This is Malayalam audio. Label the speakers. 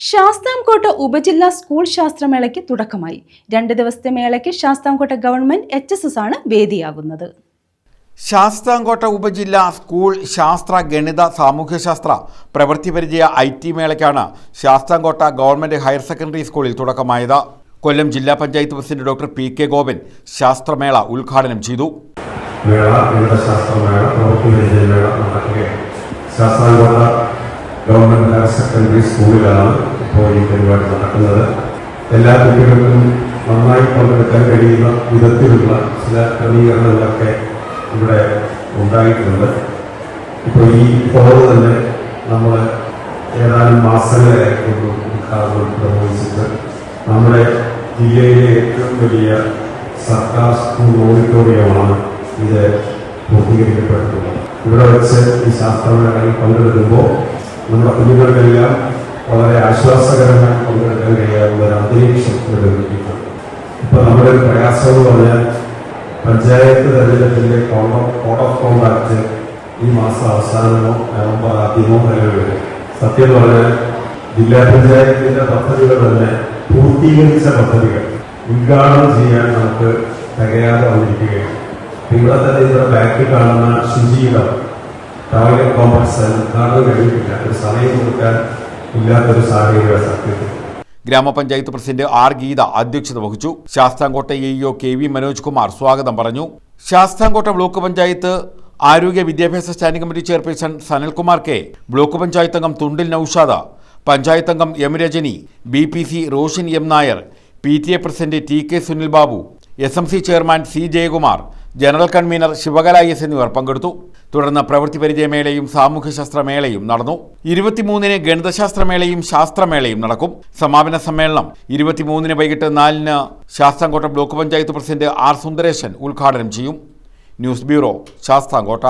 Speaker 1: ശാസ്താംകോട്ട ഉപജില്ലാ സ്കൂൾ ശാസ്ത്രമേളയ്ക്ക് തുടക്കമായി. രണ്ട് ദിവസത്തെ മേളയ്ക്ക് Sasthamcotta government H S S ആണ് വേദിയാകുന്നത്
Speaker 2: ശാസ്താംകോട്ട ഉപജില്ല സ്കൂൾ ശാസ്ത്ര ഗണിത സാമൂഹ്യശാസ്ത്ര പ്രവൃത്തി പരിചയ ഐ ടി മേളയ്ക്കാണ് ശാസ്താംകോട്ട ഗവൺമെന്റ് ഹയർ സെക്കൻഡറി സ്കൂളിൽ തുടക്കമായത്. കൊല്ലം ജില്ലാ panchayat president doctor P K Gopan ശാസ്ത്രമേള ഉദ്ഘാടനം ചെയ്തു.
Speaker 3: മേള ശാസ്ത്രമേള പ്രവൃത്തി പരിചയമേള നടക്കുകയാണ്. ശാസ്താംകോട്ട ഗവൺമെന്റ് ഹയർ സെക്കൻഡറി സ്കൂളിലാണ് ഇപ്പോൾ ഈ പരിപാടി നടക്കുന്നത്. എല്ലാ കുട്ടികൾക്കും നന്നായി പങ്കെടുക്കാൻ കഴിയുന്ന വിധത്തിലുള്ള ചില ക്രമീകരണങ്ങളൊക്കെ ഇവിടെ ഉണ്ടായിട്ടുണ്ട്. ഇപ്പോൾ ഈ ഫോറ് തന്നെ നമ്മൾ ഏതാനും മാസങ്ങളായിക്കൊണ്ട് ഉദ്ഘാടനം നിർവഹിച്ചിട്ട് നമ്മുടെ ജില്ലയിലെ ഏറ്റവും വലിയ സർക്കാർ സ്കൂൾ ഓഡിറ്റോറിയമാണ് ഇത് പൂർത്തീകരിക്കപ്പെട്ടിട്ടുള്ളത്. ഇവിടെ വെച്ച് ഈ ശാസ്ത്രമേളയിൽ പങ്കെടുക്കുമ്പോൾ നമ്മുടെ കുഞ്ഞുങ്ങൾക്കെല്ലാം വളരെ ആശ്വാസകരമായി പങ്കെടുക്കാൻ കഴിയാവുന്ന ഒരു അന്തരീക്ഷം ഒരുക്കിയിട്ടുണ്ട്. ഇപ്പൊ നമ്മുടെ ഒരു പ്രയാസം എന്ന് പറഞ്ഞാൽ പഞ്ചായത്ത് തെരഞ്ഞെടുപ്പിന്റെ കോഡ് ഓഫ് കോണ്ടാക്ട് ഈ മാസം അവസാനമോ നവംബർ ആദ്യമോ നിലവിൽ സത്യം പറഞ്ഞാൽ ജില്ലാ പഞ്ചായത്തിന്റെ പദ്ധതികൾ തന്നെ പൂർത്തീകരിച്ച പദ്ധതികൾ ഉദ്ഘാടനം ചെയ്യാൻ നമുക്ക് തികയാതെ വന്നിരിക്കുകയാണ്. ഇവിടെ തന്നെ ഇവിടെ ബാക്കിൽ കാണുന്ന ശുചീകരണം ടോയ്ലറ്റ് കോംപ്ലക്സ് ഉദ്ഘാടനം കഴിഞ്ഞിട്ടില്ല ഒരു സമയം കൊടുക്കാൻ ഇല്ലാത്തൊരു സാഹചര്യ
Speaker 2: ഗ്രാമപഞ്ചായത്ത് പ്രസിഡന്റ് ആർ ഗീത അധ്യക്ഷത വഹിച്ചു. Sasthamcotta A EO K V Manoj Kumar സ്വാഗതം പറഞ്ഞു. ശാസ്താംകോട്ട ബ്ലോക്ക് പഞ്ചായത്ത് ആരോഗ്യ വിദ്യാഭ്യാസ standing committee chairperson Sanalkumar K block panchayat അംഗം തുണ്ടിൽ നൌഷാദ പഞ്ചായത്ത് അംഗം M Rajani B P C Roshan M Nair P T A president T K Sunil Babu S M C chairman C Jayakumar general convener Sivakala S എന്നിവർ പങ്കെടുത്തു. തുടർന്ന് പ്രവൃത്തി പരിചയമേളയും സാമൂഹ്യശാസ്ത്ര മേളയും നടന്നു. ഇരുപത്തിമൂന്നിന് ഗണിതശാസ്ത്രമേളയും ശാസ്ത്രമേളയും നടക്കും. സമാപന സമ്മേളനം ഇരുപത്തിമൂന്നിന് വൈകിട്ട് നാലിന് Sasthamcotta block panchayat president R Sundaresan ഉദ്ഘാടനം ചെയ്യും. News bureau Sasthamcotta.